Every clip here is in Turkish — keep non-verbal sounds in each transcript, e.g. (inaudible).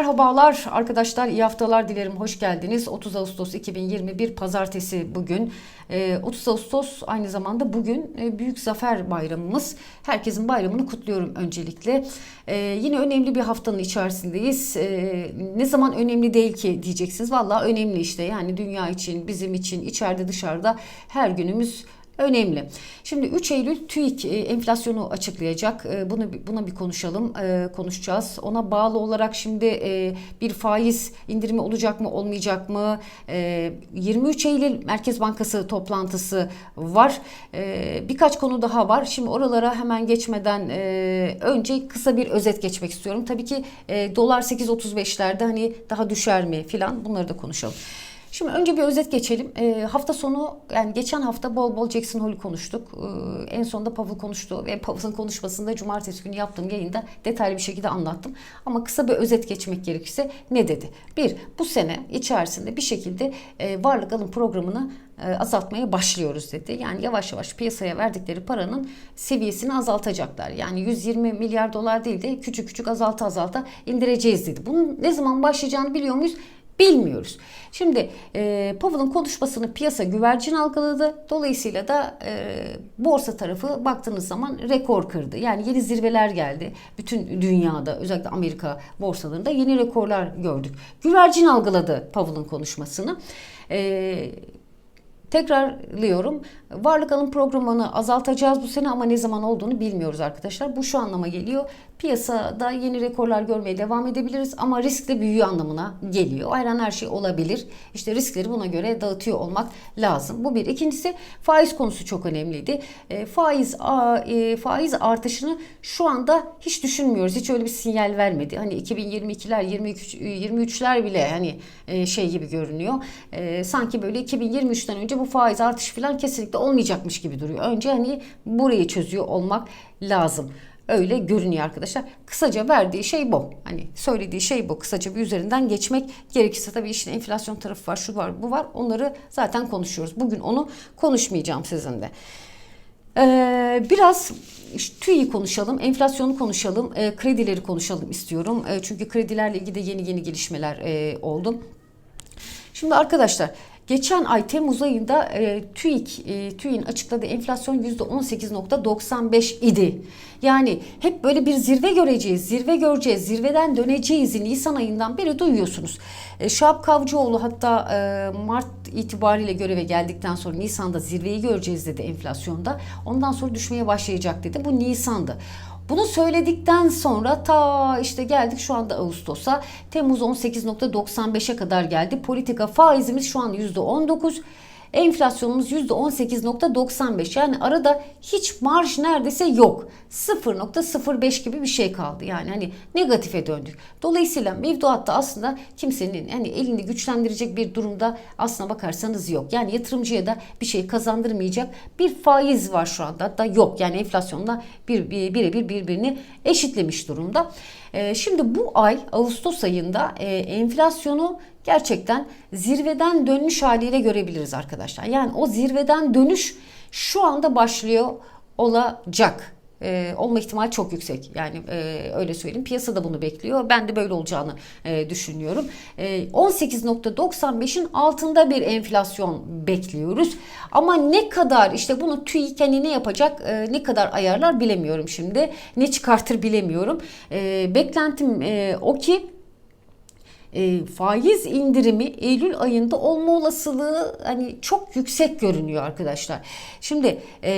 merhabalar arkadaşlar iyi haftalar dilerim. Hoş geldiniz. 30 Ağustos 2021 pazartesi bugün. Ee, 30 Ağustos aynı zamanda bugün e, Büyük Zafer Bayramımız. Herkesin bayramını kutluyorum öncelikle. Ee, yine önemli bir haftanın içerisindeyiz. Ee, ne zaman önemli değil ki diyeceksiniz. Valla önemli işte. Yani dünya için bizim için içeride dışarıda her günümüz önemli. Şimdi 3 Eylül TÜİK e, enflasyonu açıklayacak. E, Bunu buna bir konuşalım, e, konuşacağız. Ona bağlı olarak şimdi bir faiz indirimi olacak mı, olmayacak mı? E, 23 Eylül Merkez Bankası toplantısı var. Birkaç konu daha var. Şimdi oralara hemen geçmeden önce kısa bir özet geçmek istiyorum. Tabii ki dolar 8.35'lerde hani daha düşer mi filan bunları da konuşalım. Şimdi önce bir özet geçelim. E, hafta sonu yani geçen hafta bol bol Jackson Hole'u konuştuk. E, en sonunda Powell konuştu ve (laughs) Powell'ın konuşmasında cumartesi günü yaptığım yayında detaylı bir şekilde anlattım. Ama kısa bir özet geçmek gerekirse ne dedi? Bir, bu sene içerisinde bir şekilde e, varlık alım programını e, azaltmaya başlıyoruz dedi. Yani yavaş yavaş piyasaya verdikleri paranın seviyesini azaltacaklar. Yani 120 milyar dolar değil de küçük küçük azalta azalta indireceğiz dedi. Bunun ne zaman başlayacağını biliyor muyuz? Bilmiyoruz. Şimdi e, Powell'ın konuşmasını piyasa güvercin algıladı. Dolayısıyla da e, borsa tarafı baktığınız zaman rekor kırdı. Yani yeni zirveler geldi. Bütün dünyada özellikle Amerika borsalarında yeni rekorlar gördük. Güvercin algıladı Powell'ın konuşmasını. E, Tekrarlıyorum. Varlık alım programını azaltacağız bu sene ama ne zaman olduğunu bilmiyoruz arkadaşlar. Bu şu anlama geliyor. Piyasada yeni rekorlar görmeye devam edebiliriz ama risk de büyüyor anlamına geliyor. Aynen her şey olabilir. İşte riskleri buna göre dağıtıyor olmak lazım. Bu bir. İkincisi faiz konusu çok önemliydi. E, faiz a, e, faiz artışını şu anda hiç düşünmüyoruz. Hiç öyle bir sinyal vermedi. Hani 2022'ler 23 23'ler bile hani e, şey gibi görünüyor. E, sanki böyle 2023'ten önce bu faiz artışı falan kesinlikle olmayacakmış gibi duruyor. Önce hani burayı çözüyor olmak lazım. Öyle görünüyor arkadaşlar. Kısaca verdiği şey bu. Hani söylediği şey bu. Kısaca bir üzerinden geçmek gerekirse tabii işin enflasyon tarafı var, şu var, bu var. Onları zaten konuşuyoruz. Bugün onu konuşmayacağım sizinle. Ee, biraz TÜİ'yi konuşalım, enflasyonu konuşalım, e, kredileri konuşalım istiyorum. E, çünkü kredilerle ilgili de yeni yeni gelişmeler e, oldu. Şimdi arkadaşlar Geçen ay Temmuz ayında e, TÜİK, e, TÜİK'in açıkladığı enflasyon %18.95 idi. Yani hep böyle bir zirve göreceğiz, zirve göreceğiz, zirveden döneceğiz Nisan ayından beri duyuyorsunuz. E, Şahap Kavcıoğlu hatta e, Mart itibariyle göreve geldikten sonra Nisan'da zirveyi göreceğiz dedi enflasyonda. Ondan sonra düşmeye başlayacak dedi. Bu Nisan'dı. Bunu söyledikten sonra ta işte geldik şu anda Ağustos'a. Temmuz 18.95'e kadar geldi. Politika faizimiz şu an %19. Enflasyonumuz %18.95 yani arada hiç marj neredeyse yok. 0.05 gibi bir şey kaldı. Yani hani negatife döndük. Dolayısıyla mevduatta aslında kimsenin hani elini güçlendirecek bir durumda aslına bakarsanız yok. Yani yatırımcıya da bir şey kazandırmayacak bir faiz var şu anda da yok. Yani enflasyonla bir, bir, birebir birbirini eşitlemiş durumda. Ee, şimdi bu ay Ağustos ayında e, enflasyonu gerçekten zirveden dönmüş haliyle görebiliriz arkadaşlar. Yani o zirveden dönüş şu anda başlıyor olacak. Ee, olma ihtimali çok yüksek. Yani e, öyle söyleyeyim. Piyasa da bunu bekliyor. Ben de böyle olacağını e, düşünüyorum. E, 18.95'in altında bir enflasyon bekliyoruz. Ama ne kadar işte bunu TÜİK hani ne yapacak, e, ne kadar ayarlar bilemiyorum şimdi. Ne çıkartır bilemiyorum. E, beklentim e, o ki e, faiz indirimi Eylül ayında olma olasılığı hani çok yüksek görünüyor arkadaşlar. Şimdi e,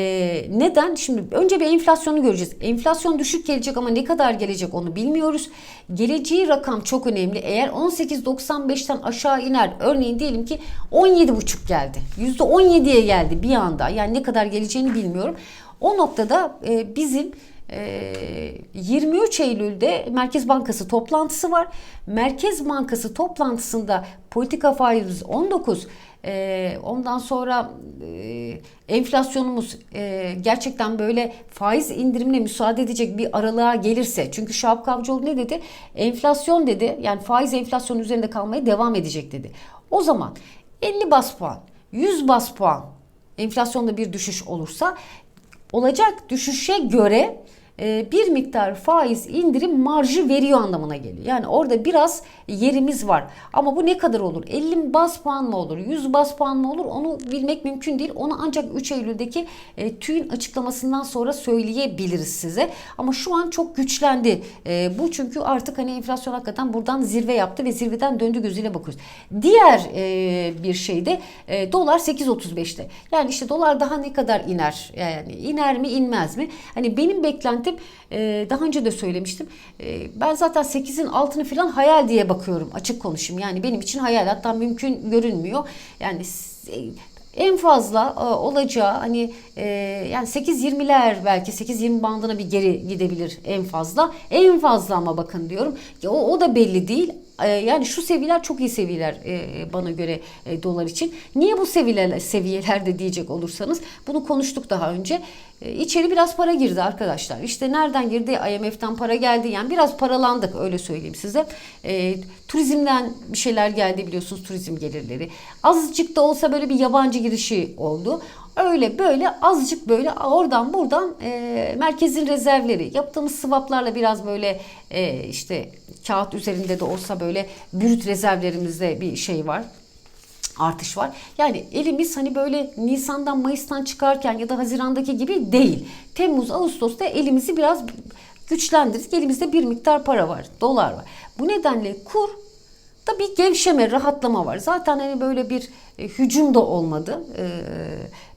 neden? Şimdi önce bir enflasyonu göreceğiz. Enflasyon düşük gelecek ama ne kadar gelecek onu bilmiyoruz. Geleceği rakam çok önemli. Eğer 18.95'ten aşağı iner örneğin diyelim ki 17.5 geldi. %17'ye geldi bir anda. Yani ne kadar geleceğini bilmiyorum. O noktada e, bizim 23 ee, Eylül'de Merkez Bankası toplantısı var. Merkez Bankası toplantısında politika faiz 19 ee, ondan sonra enflasyonumuz gerçekten böyle faiz indirimine müsaade edecek bir aralığa gelirse çünkü Şahap Kavcıoğlu ne dedi? Enflasyon dedi yani faiz enflasyon üzerinde kalmaya devam edecek dedi. O zaman 50 bas puan 100 bas puan enflasyonda bir düşüş olursa olacak düşüşe göre bir miktar faiz indirim marjı veriyor anlamına geliyor. Yani orada biraz yerimiz var. Ama bu ne kadar olur? 50 bas puan mı olur? 100 bas puan mı olur? Onu bilmek mümkün değil. Onu ancak 3 Eylül'deki e, TÜİ'nin açıklamasından sonra söyleyebiliriz size. Ama şu an çok güçlendi. E, bu çünkü artık hani enflasyon hakikaten buradan zirve yaptı ve zirveden döndü gözüyle bakıyoruz. Diğer e, bir şey de e, dolar 8.35'te. Yani işte dolar daha ne kadar iner? Yani iner mi inmez mi? Hani benim beklentim e, daha önce de söylemiştim. E, ben zaten 8'in altını falan hayal diye bakıyorum açık konuşayım. Yani benim için hayal hatta mümkün görünmüyor. Yani en fazla e, olacağı hani e, yani 8.20'ler belki 8.20 bandına bir geri gidebilir en fazla. En fazla ama bakın diyorum. O, o da belli değil. E, yani şu seviyeler çok iyi seviyeler e, bana göre e, dolar için. Niye bu seviyeler seviyelerde diyecek olursanız bunu konuştuk daha önce. E, içeri biraz para girdi arkadaşlar. İşte nereden girdi? IMF'den para geldi. Yani biraz paralandık öyle söyleyeyim size. E, turizmden bir şeyler geldi biliyorsunuz turizm gelirleri. Azıcık da olsa böyle bir yabancı girişi oldu. Öyle böyle azıcık böyle oradan buradan e, merkezin rezervleri yaptığımız swaplarla biraz böyle e, işte kağıt üzerinde de olsa böyle brüt rezervlerimizde bir şey var artış var. Yani elimiz hani böyle Nisan'dan Mayıs'tan çıkarken ya da Haziran'daki gibi değil. Temmuz, Ağustos'ta elimizi biraz güçlendirdik. Elimizde bir miktar para var, dolar var. Bu nedenle kur da bir gevşeme, rahatlama var. Zaten hani böyle bir e, hücum da olmadı. E,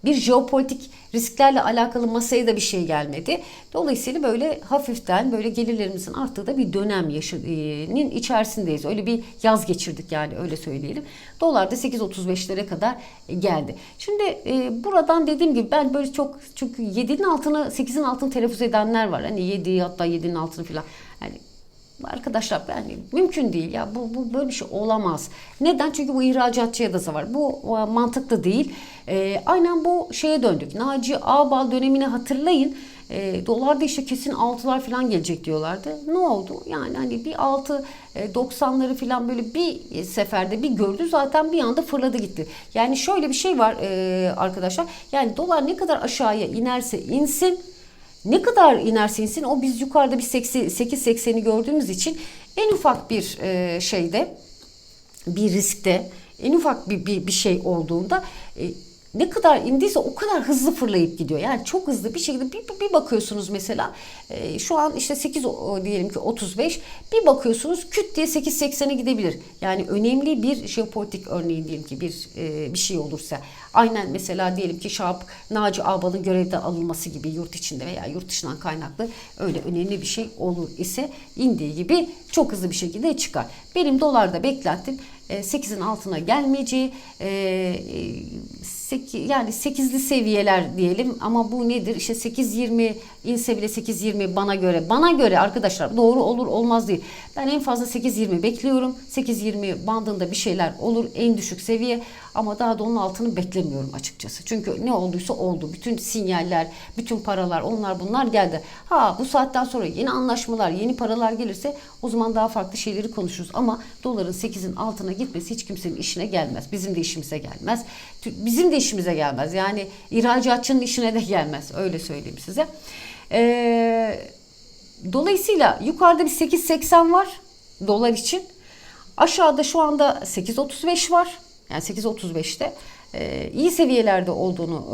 bir jeopolitik risklerle alakalı masaya da bir şey gelmedi. Dolayısıyla böyle hafiften böyle gelirlerimizin arttığı da bir dönem yaşının içerisindeyiz. Öyle bir yaz geçirdik yani öyle söyleyelim. Dolar da 8.35'lere kadar geldi. Şimdi e, buradan dediğim gibi ben böyle çok çünkü 7'nin altını 8'in altını telaffuz edenler var. Hani 7 hatta 7'nin altını falan. Arkadaşlar yani mümkün değil ya bu, bu böyle bir şey olamaz. Neden? Çünkü bu ihracatçıya da var. Bu mantıklı değil. E, aynen bu şeye döndük. Naci Ağbal dönemini hatırlayın. E, dolarda işte kesin 6'lar falan gelecek diyorlardı. Ne oldu? Yani hani bir 6 e, 90'ları falan böyle bir seferde bir gördü zaten bir anda fırladı gitti. Yani şöyle bir şey var e, arkadaşlar. Yani dolar ne kadar aşağıya inerse insin ne kadar inerse insin o biz yukarıda bir 8-80'i gördüğümüz için en ufak bir e, şeyde bir riskte en ufak bir, bir, bir şey olduğunda e, ne kadar indiyse o kadar hızlı fırlayıp gidiyor. Yani çok hızlı bir şekilde bir, bir bakıyorsunuz mesela e, şu an işte 8 o, diyelim ki 35 bir bakıyorsunuz küt diye 8.80'e gidebilir. Yani önemli bir jeopolitik örneğin diyelim ki bir e, bir şey olursa aynen mesela diyelim ki Şahap Naci Ağbal'ın görevden alınması gibi yurt içinde veya yurt dışından kaynaklı öyle önemli bir şey olur ise indiği gibi çok hızlı bir şekilde çıkar. Benim dolarda beklentim 8'in altına gelmeyeceği yani 8'li seviyeler diyelim ama bu nedir? İşte 8.20 inse bile 8.20 bana göre bana göre arkadaşlar doğru olur olmaz değil. Ben en fazla 8.20 bekliyorum. 8.20 bandında bir şeyler olur en düşük seviye ama daha da onun altını beklemiyorum açıkçası. Çünkü ne olduysa oldu. Bütün sinyaller, bütün paralar onlar bunlar geldi. Ha bu saatten sonra yeni anlaşmalar, yeni paralar gelirse o zaman daha farklı şeyleri konuşuruz. Ama doların 8'in altına gitmesi hiç kimsenin işine gelmez. Bizim de işimize gelmez. Bizim de işimize gelmez. Yani ihracatçının işine de gelmez. Öyle söyleyeyim size. Ee, dolayısıyla yukarıda bir 8.80 var dolar için. Aşağıda şu anda 8.35 var. Yani 8.35'te e, iyi seviyelerde olduğunu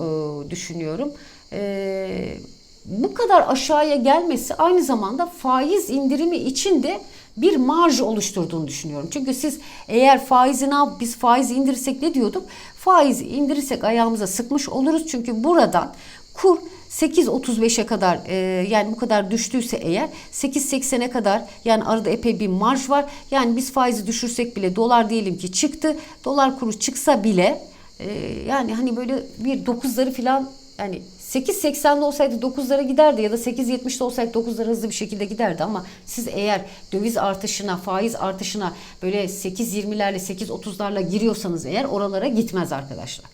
e, düşünüyorum. E, bu kadar aşağıya gelmesi aynı zamanda faiz indirimi için de bir marj oluşturduğunu düşünüyorum. Çünkü siz eğer faizi ne yap biz faizi indirirsek ne diyorduk? Faizi indirirsek ayağımıza sıkmış oluruz. Çünkü buradan kur 8.35'e kadar e, yani bu kadar düştüyse eğer 8.80'e kadar yani arada epey bir marj var. Yani biz faizi düşürsek bile dolar diyelim ki çıktı. Dolar kuru çıksa bile e, yani hani böyle bir 9'ları falan yani 8.80'de olsaydı 9'lara giderdi ya da 8.70'de olsaydı 9'lara hızlı bir şekilde giderdi ama siz eğer döviz artışına, faiz artışına böyle 8.20'lerle 8.30'larla giriyorsanız eğer oralara gitmez arkadaşlar.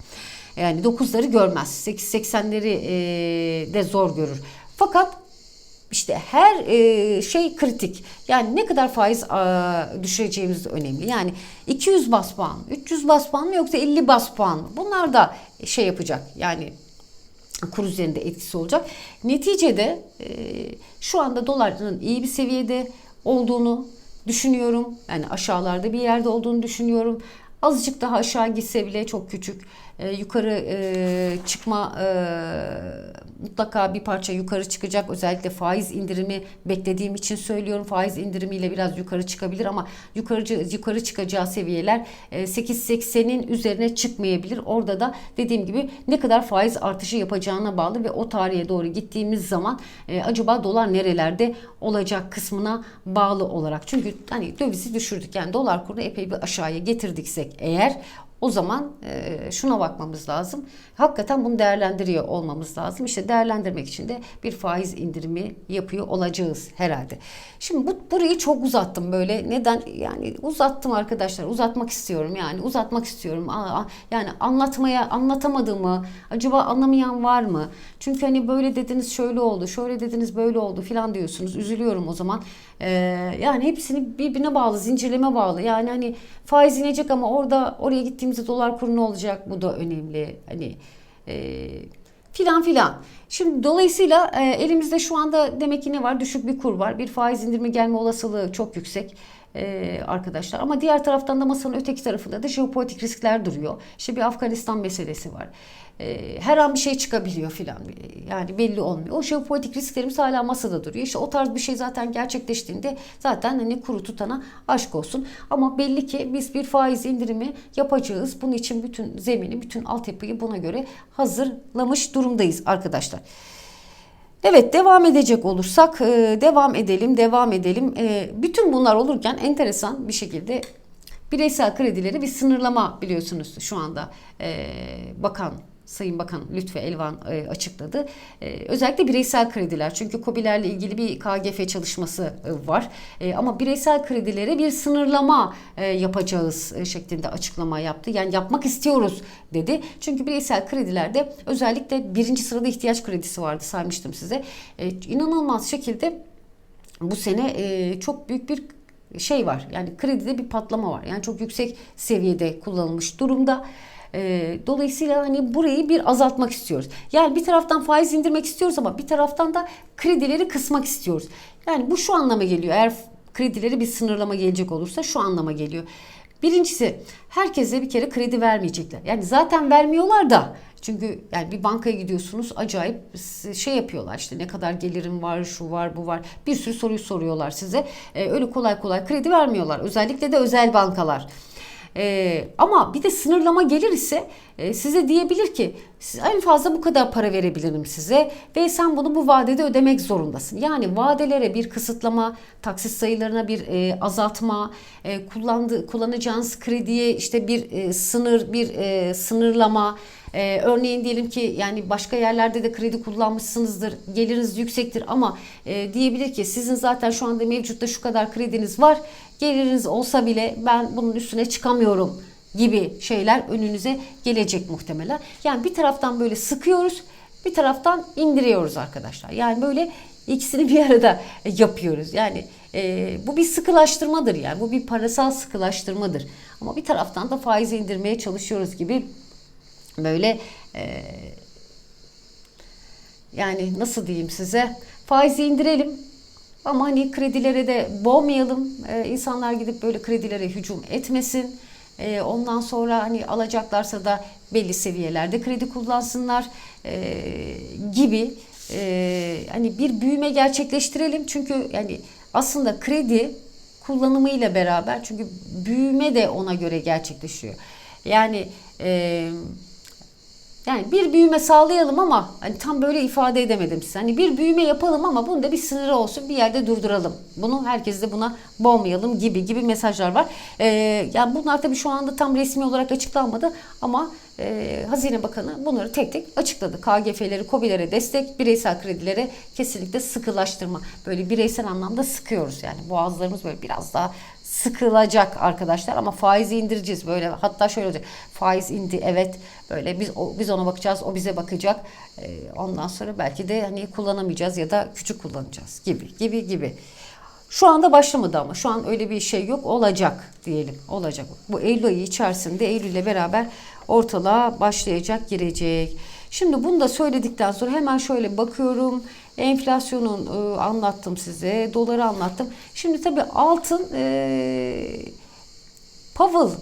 Yani 9'ları görmez. 8.80'leri e, de zor görür. Fakat işte her şey kritik. Yani ne kadar faiz a, düşüreceğimiz önemli. Yani 200 bas puan, 300 bas puan mı yoksa 50 bas puan mı? Bunlar da şey yapacak. Yani kur üzerinde etkisi olacak. Neticede e, şu anda doların iyi bir seviyede olduğunu düşünüyorum. Yani aşağılarda bir yerde olduğunu düşünüyorum. Azıcık daha aşağı gitse bile çok küçük. E, yukarı e, çıkma e, mutlaka bir parça yukarı çıkacak. Özellikle faiz indirimi beklediğim için söylüyorum. Faiz indirimiyle biraz yukarı çıkabilir ama yukarı yukarı çıkacağı seviyeler e, 8.80'in üzerine çıkmayabilir. Orada da dediğim gibi ne kadar faiz artışı yapacağına bağlı ve o tarihe doğru gittiğimiz zaman e, acaba dolar nerelerde olacak kısmına bağlı olarak. Çünkü hani dövizi düşürdük. Yani dolar kurunu epey bir aşağıya getirdiksek eğer o zaman e, şuna bakmamız lazım. Hakikaten bunu değerlendiriyor olmamız lazım. İşte değerlendirmek için de bir faiz indirimi yapıyor olacağız herhalde. Şimdi bu burayı çok uzattım böyle. Neden? Yani uzattım arkadaşlar. Uzatmak istiyorum yani. Uzatmak istiyorum. Aa, yani anlatmaya anlatamadığımı acaba anlamayan var mı? Çünkü hani böyle dediniz şöyle oldu, şöyle dediniz böyle oldu filan diyorsunuz. Üzülüyorum o zaman. Ee, yani hepsini birbirine bağlı, zincirleme bağlı. Yani hani faiz inecek ama orada oraya gittiğimizde dolar kuru ne olacak? Bu da önemli. Hani e, filan filan. Şimdi dolayısıyla e, elimizde şu anda demek ki ne var? Düşük bir kur var. Bir faiz indirme gelme olasılığı çok yüksek e, arkadaşlar. Ama diğer taraftan da masanın öteki tarafında da jeopolitik riskler duruyor. İşte bir Afganistan meselesi var. E, her an bir şey çıkabiliyor filan. Yani belli olmuyor. O jeopolitik risklerimiz hala masada duruyor. İşte o tarz bir şey zaten gerçekleştiğinde zaten hani kuru tutana aşk olsun. Ama belli ki biz bir faiz indirimi yapacağız. Bunun için bütün zemini, bütün altyapıyı buna göre hazırlamış durumdayız arkadaşlar. Evet devam edecek olursak e, devam edelim devam edelim. E, bütün bunlar olurken enteresan bir şekilde bireysel kredileri bir sınırlama biliyorsunuz şu anda e, bakan Sayın Bakan Lütfü Elvan e, açıkladı. E, özellikle bireysel krediler çünkü COBİ'lerle ilgili bir KGF çalışması e, var. E, ama bireysel kredilere bir sınırlama e, yapacağız e, şeklinde açıklama yaptı. Yani yapmak istiyoruz dedi. Çünkü bireysel kredilerde özellikle birinci sırada ihtiyaç kredisi vardı saymıştım size. E, inanılmaz şekilde bu sene e, çok büyük bir şey var. Yani kredide bir patlama var. Yani çok yüksek seviyede kullanılmış durumda. E, dolayısıyla hani burayı bir azaltmak istiyoruz. Yani bir taraftan faiz indirmek istiyoruz ama bir taraftan da kredileri kısmak istiyoruz. Yani bu şu anlama geliyor. Eğer kredileri bir sınırlama gelecek olursa şu anlama geliyor. Birincisi herkese bir kere kredi vermeyecekler. Yani zaten vermiyorlar da çünkü yani bir bankaya gidiyorsunuz acayip şey yapıyorlar işte ne kadar gelirim var şu var bu var bir sürü soruyu soruyorlar size. Ee, öyle kolay kolay kredi vermiyorlar özellikle de özel bankalar. Ee, ama bir de sınırlama gelir ise e, size diyebilir ki en fazla bu kadar para verebilirim size ve sen bunu bu vadede ödemek zorundasın. Yani vadelere bir kısıtlama, taksit sayılarına bir e, azaltma, e, kullandığı kullanacağınız krediye işte bir e, sınır, bir e, sınırlama. Ee, örneğin diyelim ki yani başka yerlerde de kredi kullanmışsınızdır, geliriniz yüksektir ama e, diyebilir ki sizin zaten şu anda mevcutta şu kadar krediniz var, geliriniz olsa bile ben bunun üstüne çıkamıyorum gibi şeyler önünüze gelecek muhtemelen. Yani bir taraftan böyle sıkıyoruz, bir taraftan indiriyoruz arkadaşlar. Yani böyle ikisini bir arada yapıyoruz. Yani e, bu bir sıkılaştırmadır yani bu bir parasal sıkılaştırmadır. Ama bir taraftan da faiz indirmeye çalışıyoruz gibi böyle e, yani nasıl diyeyim size faizi indirelim ama hani kredilere de boğmayalım. E, insanlar gidip böyle kredilere hücum etmesin. E, ondan sonra hani alacaklarsa da belli seviyelerde kredi kullansınlar e, gibi e, hani bir büyüme gerçekleştirelim. Çünkü yani aslında kredi kullanımıyla beraber çünkü büyüme de ona göre gerçekleşiyor. Yani eee yani bir büyüme sağlayalım ama hani tam böyle ifade edemedim size. Hani bir büyüme yapalım ama bunda bir sınırı olsun. Bir yerde durduralım. Bunu herkes de buna boğmayalım gibi gibi mesajlar var. Ee, yani bunlar tabii şu anda tam resmi olarak açıklanmadı ama e, Hazine Bakanı bunları tek tek açıkladı. KGF'leri, KOBİ'lere destek, bireysel kredilere kesinlikle sıkılaştırma. Böyle bireysel anlamda sıkıyoruz yani. Boğazlarımız böyle biraz daha sıkılacak arkadaşlar ama faizi indireceğiz böyle. Hatta şöyle olacak. Faiz indi evet. Böyle biz o, biz ona bakacağız o bize bakacak. Ee, ondan sonra belki de hani kullanamayacağız ya da küçük kullanacağız gibi gibi gibi. Şu anda başlamadı ama şu an öyle bir şey yok. Olacak diyelim olacak. Bu Eylül ayı içerisinde Eylül ile beraber ortalığa başlayacak girecek. Şimdi bunu da söyledikten sonra hemen şöyle bakıyorum. Enflasyonun e, anlattım size, doları anlattım. Şimdi tabii altın e, Powell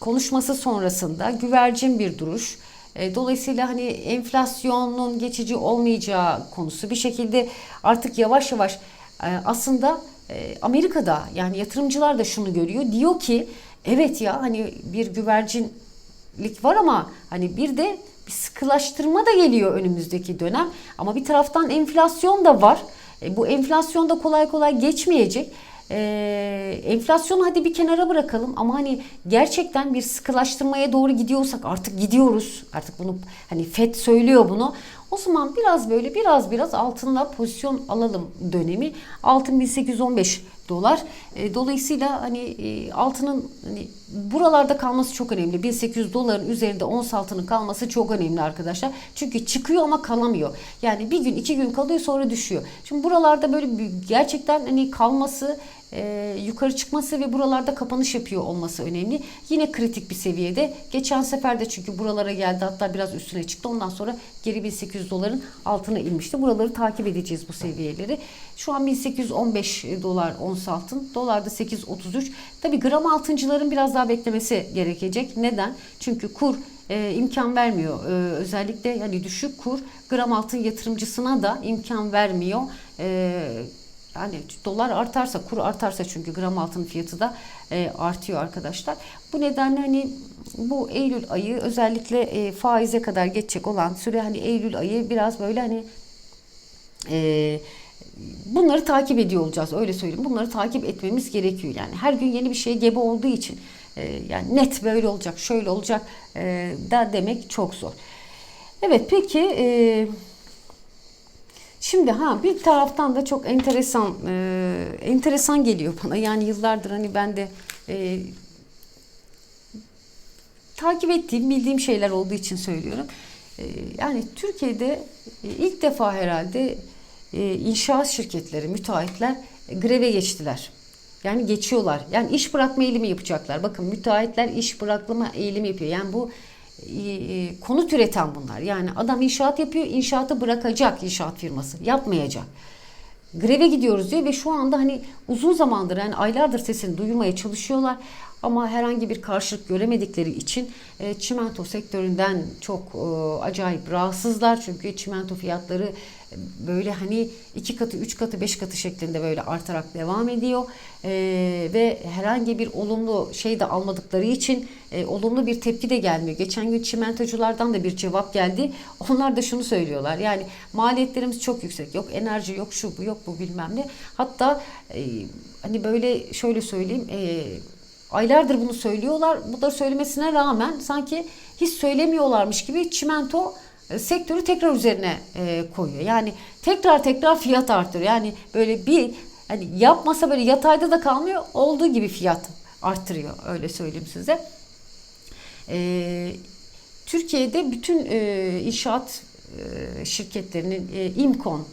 konuşması sonrasında güvercin bir duruş. E, Dolayısıyla hani enflasyonun geçici olmayacağı konusu bir şekilde artık yavaş yavaş e, aslında e, Amerika'da yani yatırımcılar da şunu görüyor. Diyor ki evet ya hani bir güvercinlik var ama hani bir de bir sıkılaştırma da geliyor önümüzdeki dönem. Ama bir taraftan enflasyon da var. E, bu enflasyon da kolay kolay geçmeyecek. Ee, enflasyonu hadi bir kenara bırakalım ama hani gerçekten bir sıkılaştırmaya doğru gidiyorsak artık gidiyoruz. Artık bunu hani FED söylüyor bunu. O zaman biraz böyle biraz biraz altınla pozisyon alalım dönemi. Altın 1815 dolar. E, dolayısıyla hani e, altının hani buralarda kalması çok önemli. 1800 doların üzerinde ons altının kalması çok önemli arkadaşlar. Çünkü çıkıyor ama kalamıyor. Yani bir gün iki gün kalıyor sonra düşüyor. Şimdi buralarda böyle bir, gerçekten hani kalması e, yukarı çıkması ve buralarda kapanış yapıyor olması önemli. Yine kritik bir seviyede. Geçen sefer de çünkü buralara geldi hatta biraz üstüne çıktı. Ondan sonra geri 1800 doların altına inmişti. Buraları takip edeceğiz bu seviyeleri. Şu an 1815 dolar ons altın. Dolar da 8.33. Tabi gram altıncıların biraz daha beklemesi gerekecek. Neden? Çünkü kur e, imkan vermiyor. E, özellikle yani düşük kur gram altın yatırımcısına da imkan vermiyor. E, yani dolar artarsa, kur artarsa çünkü gram altın fiyatı da e, artıyor arkadaşlar. Bu nedenle hani bu Eylül ayı özellikle e, faize kadar geçecek olan süre hani Eylül ayı biraz böyle hani e, bunları takip ediyor olacağız öyle söyleyeyim. Bunları takip etmemiz gerekiyor yani. Her gün yeni bir şey gebe olduğu için e, yani net böyle olacak, şöyle olacak e, da demek çok zor. Evet peki e, Şimdi ha bir taraftan da çok enteresan e, enteresan geliyor bana. Yani yıllardır hani ben de e, takip ettiğim, bildiğim şeyler olduğu için söylüyorum. E, yani Türkiye'de e, ilk defa herhalde e, inşaat şirketleri, müteahhitler greve geçtiler. Yani geçiyorlar. Yani iş bırakma eğilimi yapacaklar. Bakın müteahhitler iş bırakma eğilimi yapıyor. Yani bu konut üreten bunlar. Yani adam inşaat yapıyor, inşaatı bırakacak inşaat firması. Yapmayacak. Greve gidiyoruz diyor ve şu anda hani uzun zamandır yani aylardır sesini duyurmaya çalışıyorlar. Ama herhangi bir karşılık göremedikleri için e, çimento sektöründen çok e, acayip rahatsızlar. Çünkü çimento fiyatları e, böyle hani iki katı, üç katı, beş katı şeklinde böyle artarak devam ediyor. E, ve herhangi bir olumlu şey de almadıkları için e, olumlu bir tepki de gelmiyor. Geçen gün çimentoculardan da bir cevap geldi. Onlar da şunu söylüyorlar. Yani maliyetlerimiz çok yüksek. Yok enerji, yok şu bu, yok bu bilmem ne. Hatta e, hani böyle şöyle söyleyeyim... E, aylardır bunu söylüyorlar. Bu da söylemesine rağmen sanki hiç söylemiyorlarmış gibi çimento sektörü tekrar üzerine e, koyuyor. Yani tekrar tekrar fiyat artırıyor. Yani böyle bir hani yapmasa böyle yatayda da kalmıyor. Olduğu gibi fiyat arttırıyor. Öyle söyleyeyim size. E, Türkiye'de bütün e, inşaat e, şirketlerinin e, İmkon,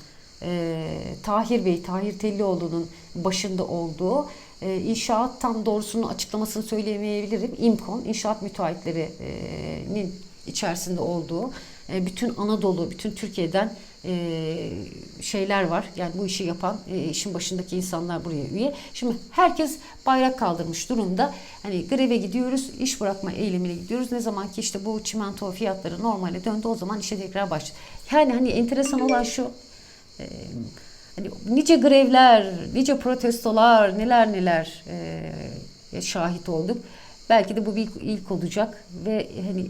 e, Tahir Bey, Tahir Tellioğlu'nun başında olduğu e, inşaat tam doğrusunu açıklamasını söyleyemeyebilirim. İmkon, inşaat müteahhitlerinin içerisinde olduğu e, bütün Anadolu, bütün Türkiye'den e, şeyler var. Yani bu işi yapan, e, işin başındaki insanlar buraya üye. Şimdi herkes bayrak kaldırmış durumda. Hani greve gidiyoruz, iş bırakma eğilimine gidiyoruz. Ne zaman ki işte bu çimento fiyatları normale döndü o zaman işe tekrar başladı. Yani hani enteresan olan şu, hani nice grevler, nice protestolar, neler neler şahit olduk. Belki de bu bir ilk olacak ve hani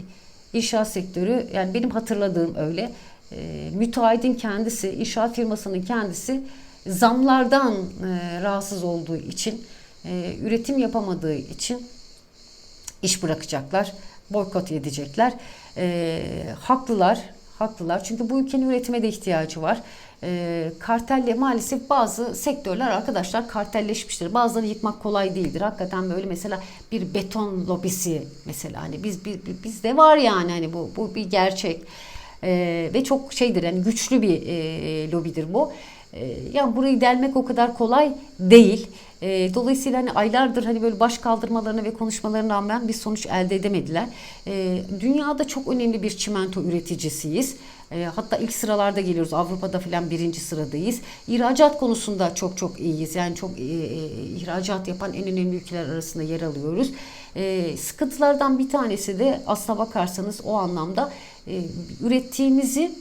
inşaat sektörü yani benim hatırladığım öyle e, müteahhitin kendisi, inşaat firmasının kendisi zamlardan e, rahatsız olduğu için, e, üretim yapamadığı için iş bırakacaklar, boykot edecekler. E, haklılar, haklılar. Çünkü bu ülkenin üretime de ihtiyacı var. E, kartelle maalesef bazı sektörler arkadaşlar kartelleşmiştir. Bazılarını yıkmak kolay değildir. Hakikaten böyle mesela bir beton lobisi mesela hani biz biz bizde var yani hani bu bu bir gerçek. E, ve çok şeydir yani güçlü bir e, lobidir bu. E, yani burayı delmek o kadar kolay değil. Dolayısıyla hani aylardır hani böyle baş kaldırmalarına ve konuşmalarına rağmen bir sonuç elde edemediler. Dünyada çok önemli bir çimento üreticisiyiz. E, hatta ilk sıralarda geliyoruz. Avrupa'da falan birinci sıradayız. İhracat konusunda çok çok iyiyiz. Yani çok e, e, ihracat yapan en önemli ülkeler arasında yer alıyoruz. E, sıkıntılardan bir tanesi de aslına bakarsanız o anlamda e, ürettiğimizi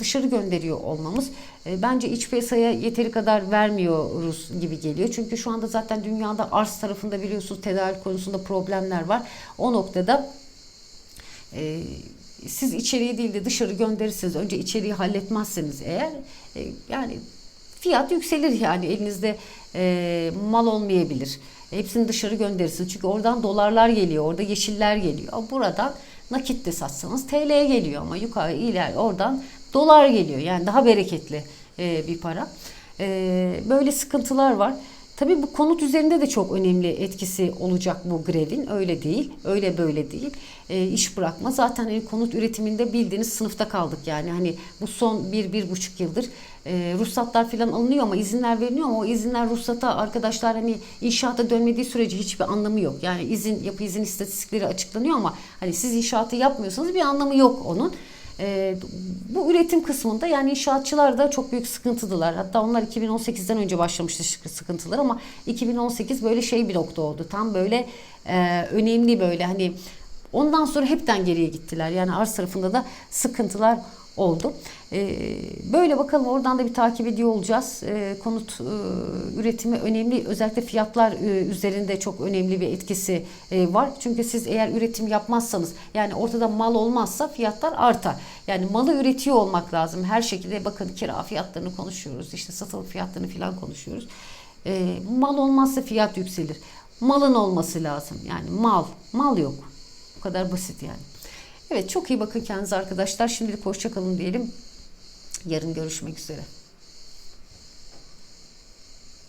dışarı gönderiyor olmamız. Bence iç piyasaya yeteri kadar vermiyoruz gibi geliyor. Çünkü şu anda zaten dünyada arz tarafında biliyorsunuz tedarik konusunda problemler var. O noktada siz içeriye değil de dışarı gönderirseniz önce içeriği halletmezseniz eğer e, yani fiyat yükselir yani elinizde e, mal olmayabilir. Hepsini dışarı gönderirsiniz. Çünkü oradan dolarlar geliyor, orada yeşiller geliyor. Buradan nakit de satsanız TL'ye geliyor ama yukarı iler oradan dolar geliyor. Yani daha bereketli e, bir para. E, böyle sıkıntılar var. Tabii bu konut üzerinde de çok önemli etkisi olacak bu grevin. Öyle değil, öyle böyle değil. E, iş bırakma. Zaten hani konut üretiminde bildiğiniz sınıfta kaldık yani. Hani bu son bir, bir buçuk yıldır e, ruhsatlar falan alınıyor ama izinler veriliyor ama o izinler ruhsata arkadaşlar hani inşaata dönmediği sürece hiçbir anlamı yok. Yani izin, yapı izin istatistikleri açıklanıyor ama hani siz inşaatı yapmıyorsanız bir anlamı yok onun. E, bu üretim kısmında yani inşaatçılar da çok büyük sıkıntıdılar. Hatta onlar 2018'den önce başlamıştı sıkıntılar ama 2018 böyle şey bir nokta oldu. Tam böyle e, önemli böyle hani ondan sonra hepten geriye gittiler. Yani arz tarafında da sıkıntılar oldu. Ee, böyle bakalım oradan da bir takip ediyor olacağız. Ee, konut e, üretimi önemli. Özellikle fiyatlar e, üzerinde çok önemli bir etkisi e, var. Çünkü siz eğer üretim yapmazsanız yani ortada mal olmazsa fiyatlar artar. Yani malı üretiyor olmak lazım. Her şekilde bakın kira fiyatlarını konuşuyoruz. işte satılık fiyatlarını falan konuşuyoruz. Ee, mal olmazsa fiyat yükselir. Malın olması lazım. Yani mal. Mal yok. Bu kadar basit yani. Evet çok iyi bakın kendinize arkadaşlar. Şimdilik hoşçakalın diyelim. Yarın görüşmek üzere.